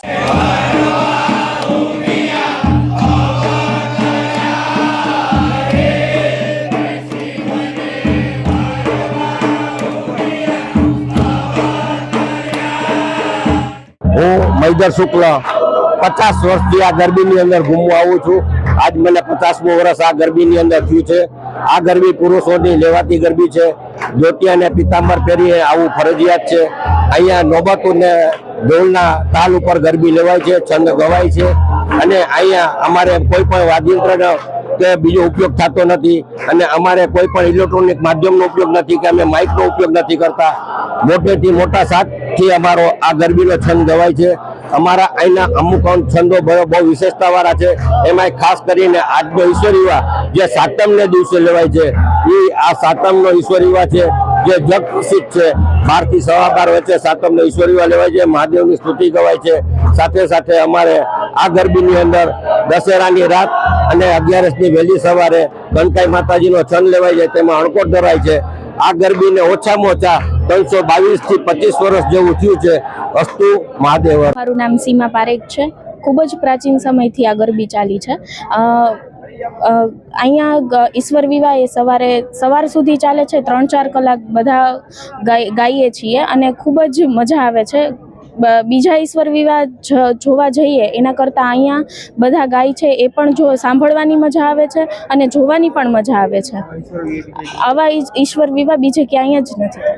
હું મૈદર શુક્લ પચાસ વર્ષથી આ ગરબીની અંદર ઘૂમવા આવું છું. આજ મને પચાસમું વર્ષ આ ગરબીની અંદર થયું છે. આ ગરબી પુરુષોની લેવાતી ગરબી છે. ધોતિયા અને પિતાંબર પહેરીએ આવું ફરજિયાત છે. અહીંયા નોબતો ને ઢોલના તાલ ઉપર ગરબી લેવાય છે, છંદ ગવાય છે. અને અહીંયા અમારે કોઈ પણ વાદ્યંત્રનો કે બીજો ઉપયોગ થતો નથી અને અમારે કોઈ પણ ઇલેક્ટ્રોનિક માધ્યમનો ઉપયોગ નથી કે અમે માઇકનો ઉપયોગ નથી કરતા. મોટેથી મોટા સાથથી અમારો આ ગરબીનો છંદ ગવાય છે. અમારા અહીંના અમુક છંદો બહુ બહુ વિશેષતા છે. એમાં ખાસ કરીને આજનો ઈશ્વર વિવાહ જે સાતમને દિવસે લેવાય છે એ આ સાતમનો ઈશ્વર યુવા છે. જે જગ પ્રસિદ્ધ છે, બારથી સવા બાર વચ્ચે સાતમને ઈશ્વર લેવાય છે, મહાદેવની સ્તુતિ ગવાય છે. સાથે સાથે અમારે આ ગરબીની અંદર દશેરાની રાત અને અગિયારસની વહેલી સવારે કનકાઈ માતાજીનો છંદ લેવાય છે, તેમાં અણકોટ ધરાય છે. આ ગરબીને ઓછામાં ઓછા ત્રણસો બાવીસથી પચીસ વર્ષ જેવું થયું છે. અસ્તુ મહાદેવ મારું નામ સીમા પારેખ છે. ખૂબ જ પ્રાચીન સમયથી આ ગરબી ચાલી છે. અહીંયા ઈશ્વર વિવાહ એ સવારે, સવાર સુધી ચાલે છે ત્રણ ચાર કલાક બધા ગાઈએ છીએ અને ખૂબ જ મજા આવે છે. બીજા ઈશ્વર વિવાહ જોવા જઈએ, એના કરતાં અહીંયા બધા ગાય છે એ પણ જો સાંભળવાની મજા આવે છે અને જોવાની પણ મજા આવે છે. આવા ઈશ્વર વિવાહ બીજે ક્યાંય જ નથી